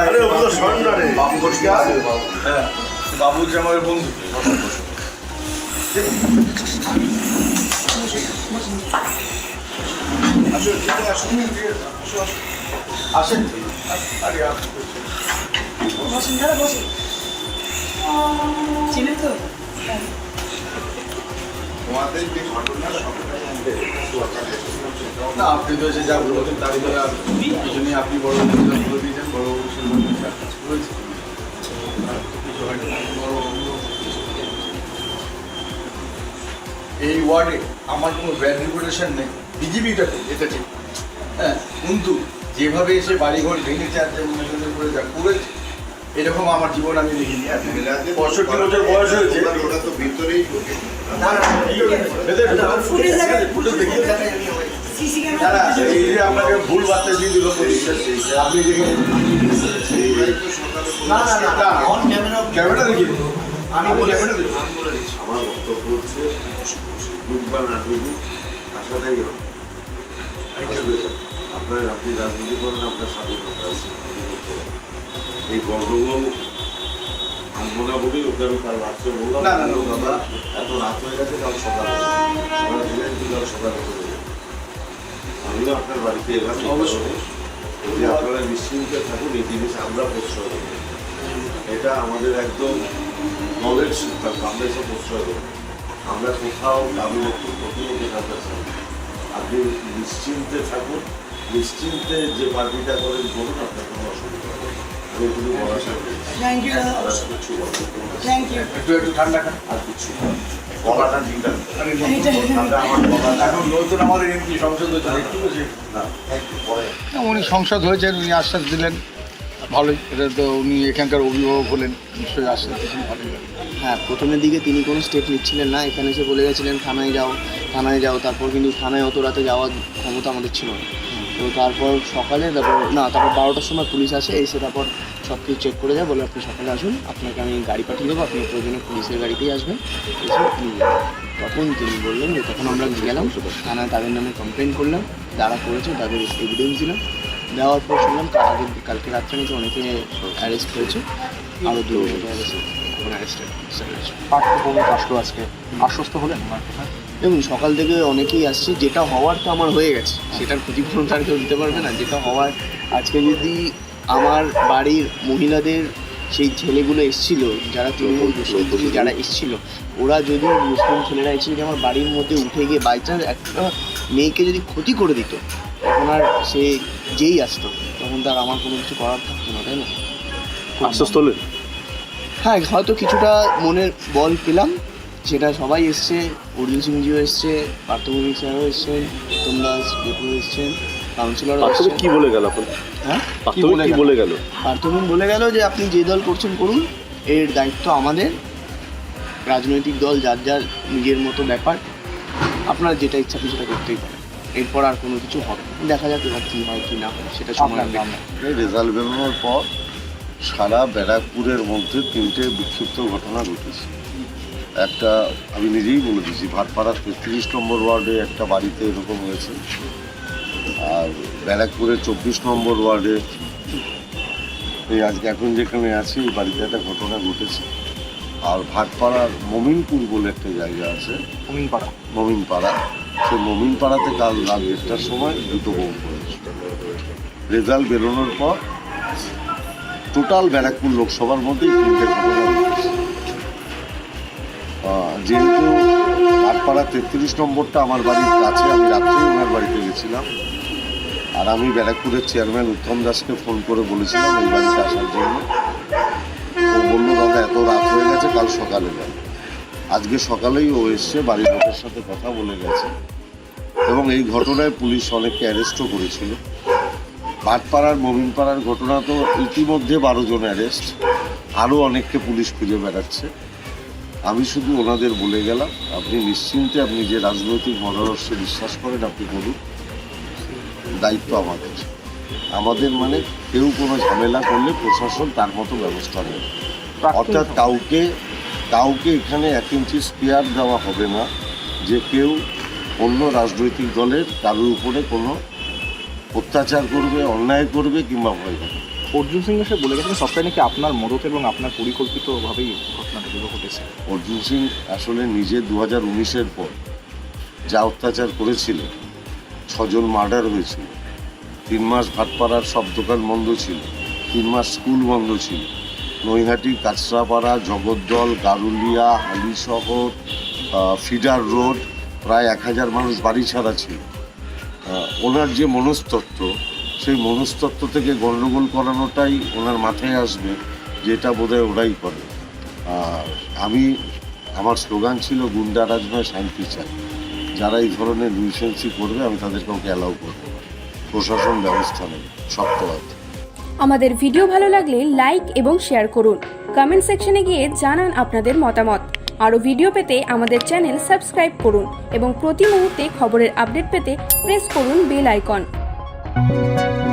আরে ওগুলো শর্ট না রে হ্যাঁ বাবু হচ্ছে আমাদের বন্ধু আসেন আরে আসুন। বসেন দাদা বসেন চিনেন তো তোমাদের যে ঘটনা না আপনি তো যা বলছেন তারই কিছু আপনি বড় দিয়েছেন বড়। এই ওয়ার্ডে আমার কোনো ব্যাড রিপুটেশন নেই। বিজেপিটাতে এটা ঠিক। হ্যাঁ কিন্তু যেভাবে এসে বাড়িঘর ভেঙেছে আর যে উন্নয়নের করে যা করেছে এরকম আমার জীবন আমি দেখিনি। আর পঁয়ষট্টি বছর বয়স হয়েছে। ওটা তো ভিতরেই আপনাকে ভুল দিয়ে আপনি ক্যামেরা দেখিয়ে আমি দেখি আমার বক্তব্য হচ্ছে আপনার আপনি রাজনীতি করেন আপনার স্বাধীনতা আছে এই গন্ডগোল আনব না বলি ওকে আমি কাল রাত্রে বললাম না, না, না। দাদা এত রাত হয়ে গেছে কাল সকালে আমরা দিলেন কি কাল সকালে আমিও আপনার বাড়িতে এলাম অবশ্যই। যে আপনারা নিশ্চিন্তে থাকুন এই জিনিস আমরা প্রশ্রয় দেবো। এটা আমাদের একদম নলেজ সিদ্ধান্ত আমরা এসব প্রশ্রয় দেবো আমরা কোথাও কারোর একটু থাকতে চাই আপনি নিশ্চিন্তে থাকুন। নিশ্চিন্তে যে পার্টিটা করেন করুন আপনার কোনো অসুবিধা হবে আমি ভরসা করি থ্যাংক ইউ। থ্যাংক ইউ একটু একটু ঠান্ডা খান। আর কিছু গলাটা ঠিক উনি সংসদ হয়েছেন উনি আশ্বাস দিলেন। ভালোই। এটা তো উনি এখানকার অভিভাবক হলেন। নিশ্চয়ই আশ্বাস দিয়েছেন ভালোই হ্যাঁ প্রথমের দিকে তিনি কোনো স্টেপ নিচ্ছিলেন না। এখানে এসে বলে গেছিলেন থানায় যাও থানায় যাও। তারপর কিন্তু থানায় অত রাতে যাওয়ার ক্ষমতা আমাদের ছিল না। তো তারপর সকালে তারপর না তারপর বারোটার সময় পুলিশ আসে এসে তারপর সব কিছু চেক করে যায় বলে আপনি সকালে আসুন আপনাকে আমি গাড়ি পাঠিয়ে দেবো আপনি প্রয়োজনে পুলিশের গাড়িতেই আসবেন। এসে তখন তিনি বললেন যে তখন আমরা গেলাম থানায় তাদের নামে কমপ্লেন করলাম যারা করেছে তাদের এভিডেন্স দিলাম। দেওয়ার পর শুনলাম কালকে কালকে রাত্রে নাকি অনেকে অ্যারেস্ট হয়েছে আরও দু অ্যারেস্ট পাঠ্যক্রমিক আজকে আশ্বস্ত হলেন। কথায়? দেখুন সকাল থেকে অনেকেই আসছে যেটা হওয়ার তো আমার হয়ে গেছে। সেটার ক্ষতিপূরণ আর কেউ দিতে পারবে না যেটা হওয়ার। আজকে যদি আমার বাড়ির মহিলাদের সেই ছেলেগুলো এসছিল যারা তৃণমূল দুষ্কৃতী যারা এসছিল ওরা যদি মুসলিম ছেলেরা এসে যে আমার বাড়ির মধ্যে উঠে গিয়ে বাই চান্স একটা মেয়েকে যদি ক্ষতি করে দিত তখন আর সে যেই আসতো তখন তার আমার কোনো কিছু করার থাকতো না তাই না? আশ্বস্ত হলেন? হ্যাঁ হয়তো কিছুটা মনের বল পেলাম সেটা সবাই এসছে অর্জুন সিংজিও এসছে পার্থভূমিক স্যারও এসছেন উত্তম দাস বিপুল এসছেন কাউন্সিলরও বাস্তবে কি বলে গেল হ্যাঁ? কি বলে গেল? পার্থভূম বলে গেল যে আপনি যে দল করছেন করুন এর দায়িত্ব আমাদের। রাজনৈতিক দল যার যার নিজের মতো ব্যাপার আপনার যেটা ইচ্ছা আপনি সেটা করতেই পারেন। এরপর আর কোনো কিছু হবে না। দেখা যাক এবার কী হয় কি না হয় সেটা সময়? রেজাল্ট বেরোনোর পর সারা ব্যারাকপুরের মধ্যে তিনটে বিক্ষিপ্ত ঘটনা ঘটেছে। একটা আমি নিজেই বলে দিচ্ছি ভাটপাড়া তেত্রিশ নম্বর ওয়ার্ডে একটা বাড়িতে এরকম হয়েছে। আর ব্যারাকপুরের চব্বিশ নম্বর ওয়ার্ডে এই আজকে এখন যেখানে আছি এই বাড়িতে একটা ঘটনা ঘটেছে। আর ভাটপাড়ার মমিনপুর বলে একটা জায়গা আছে। অমিনপাড়া মমিনপাড়া। সেই মমিনপাড়াতে কাল রাত দেড়টার সময় দুটো বোম পড়েছে। রেজাল্ট বেরোনোর পর টোটাল ব্যারাকপুর লোকসভার মধ্যেই তিনটে ঘটনা যেহেতু আটপাড়া তেত্রিশ নম্বরটা আমার বাড়ির কাছে, আমি রাত্রেই ওনার বাড়িতে গেছিলাম। আর আমি ব্যারাকপুরের চেয়ারম্যান উত্তম দাসকে ফোন করে বলেছিলাম এই বাড়িতে আসার জন্য। ও বলল, দাদা, এত রাত হয়ে গেছে, কাল সকালে যান আজকে সকালেই ও এসছে বাড়ির লোকের সাথে কথা বলে গেছে। এবং এই ঘটনায় পুলিশ অনেককে অ্যারেস্টও করেছিল। ভাটপাড়ার মমিনপাড়ার ঘটনা তো ইতিমধ্যে বারো জন অ্যারেস্ট। আরও অনেককে পুলিশ খুঁজে বেড়াচ্ছে। আমি শুধু ওনাদের বলে গেলাম আপনি নিশ্চিন্তে আপনি যে রাজনৈতিক মতাদর্শে বিশ্বাস করেন আপনি বলুন দায়িত্ব আমাদের। আমাদের মানে কেউ কোনো ঝামেলা করলে প্রশাসন তার মতো ব্যবস্থা নেবে। অর্থাৎ কাউকে কাউকে এখানে এক ইঞ্চি স্পেয়ার দেওয়া হবে না যে কেউ অন্য রাজনৈতিক দলের কারোর উপরে কোনো অত্যাচার করবে অন্যায় করবে কিংবা ভয় করবে অর্জুন সিং এসে বলে গেছেন, সবটাই নাকি আপনার মদত এবং আপনার পরিকল্পিতভাবেই ঘটনাটা যেগুলো ঘটেছে। অর্জুন সিং আসলে নিজে দু হাজার উনিশের পর যা অত্যাচার করেছিল ছজন মার্ডার হয়েছিল, তিন মাস ভাটপাড়ার সব দোকান বন্ধ ছিল, তিন মাস স্কুল বন্ধ ছিল, নৈহাটি, কাঁচরাপাড়া, জগদ্দল, গারুলিয়া হালিশহর ফিডার রোড, প্রায় এক হাজার মানুষ বাড়ি ছাড়া ছিল। ওনার যে মনস্তত্ত্ব সেই মনস্তত্ত্ব থেকে গণ্ডগোল করানোটাই ওনার মাথায় আসবে, যেটা বোধহয় ওরাই করে। আর আমি, আমার স্লোগান ছিল গুন্ডারাজ নয় শান্তি চাই। যারা এই ধরনের নিউসেন্সি করবে, আমি তাদের কাউকে অ্যালাউ করব। প্রশাসন ব্যবস্থা নেবে শক্তবাদ আমাদের ভিডিও ভালো লাগলে লাইক এবং শেয়ার করুন। কমেন্ট সেকশনে গিয়ে জানান আপনাদের মতামত। আরও ভিডিও পেতে আমাদের চ্যানেল সাবস্ক্রাইব করুন এবং প্রতি মুহূর্তে খবরের আপডেট পেতে প্রেস করুন বেল আইকন Música